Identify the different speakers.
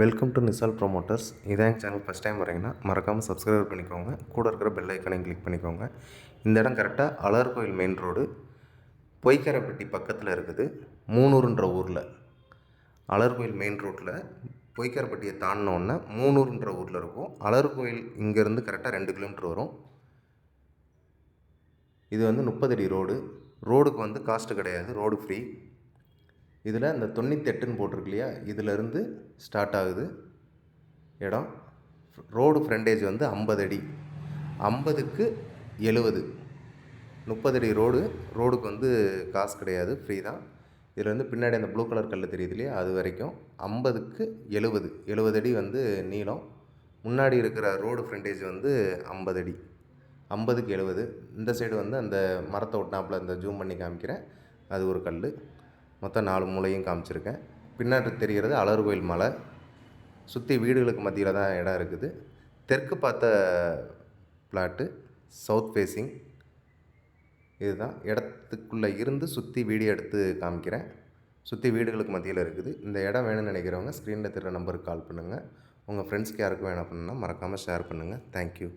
Speaker 1: Welcome to Nisal promoters இதான் channel first time வரீங்கன்னா மறக்காமல் சப்ஸ்கிரைப் பண்ணிக்கோங்க. கூட இருக்கிற பெல் ஐக்கனையும் கிளிக் பண்ணிக்கோங்க. இந்த இடம் கரெக்டாக அலர் கோயில் மெயின் ரோடு பொய்க்கரைப்பட்டி பக்கத்தில் இருக்குது. மூணூருன்ற ஊரில். அலர் கோயில் மெயின் ரோட்டில் பொய்க்கரைப்பட்டியை தாண்டினோன்னே மூணூருன்ற ஊரில் இருக்கும். அலர் கோயில் இங்கேருந்து கரெக்டாக ரெண்டு கிலோமீட்டர் வரும். இது வந்து முப்பது அடி ரோடு ரோடுக்கு வந்து காஸ்ட்டு கிடையாது. ரோடு ஃப்ரீ இதில் இந்த தொண்ணூத்தெட்டுன்னு போட்டிருக்கு இல்லையா இதிலேருந்து ஸ்டார்ட் ஆகுது. இடம் ரோடு ஃப்ரண்டேஜ் வந்து ஐம்பது அடி. ஐம்பதுக்கு எழுவது முப்பது அடி ரோடு ரோடுக்கு வந்து காசு கிடையாது ஃப்ரீ தான். இதில் வந்து பின்னாடி அந்த ப்ளூ கலர் கல் தெரியுது இல்லையா? அது வரைக்கும் ஐம்பதுக்கு எழுவது எழுபது அடி வந்து நீளம். முன்னாடி இருக்கிற ரோடு ஃப்ரண்டேஜ் வந்து ஐம்பது அடி. ஐம்பதுக்கு எழுவது இந்த சைடு வந்து அந்த மரத்தை ஒட்டினாப்பில் இந்த ஜூம் பண்ணி காமிக்கிறேன். அது ஒரு கல் மொத்தம் நாலு மூலையும் காமிச்சிருக்கேன். பின்னாடி தெரிகிறது அழகர் கோயில் மலை. சுற்றி வீடுகளுக்கு மத்தியில் தான் இடம் இருக்குது. தெற்கு பார்த்த பிளாட்டு சவுத் ஃபேஸிங் இதுதான். இடத்துக்குள்ளே இருந்து சுற்றி வீடியோ எடுத்து காமிக்கிறேன். சுற்றி வீடுகளுக்கு மத்தியில் இருக்குது. இந்த இடம் வேணும்னு நினைக்கிறவங்க ஸ்க்ரீனில் தெரிகிற நம்பருக்கு கால் பண்ணுங்கள் உங்கள் ஃப்ரெண்ட்ஸ்க்கு யாருக்கும் வேணும் அப்படின்னா மறக்காமல் ஷேர் பண்ணுங்கள் தேங்க்யூ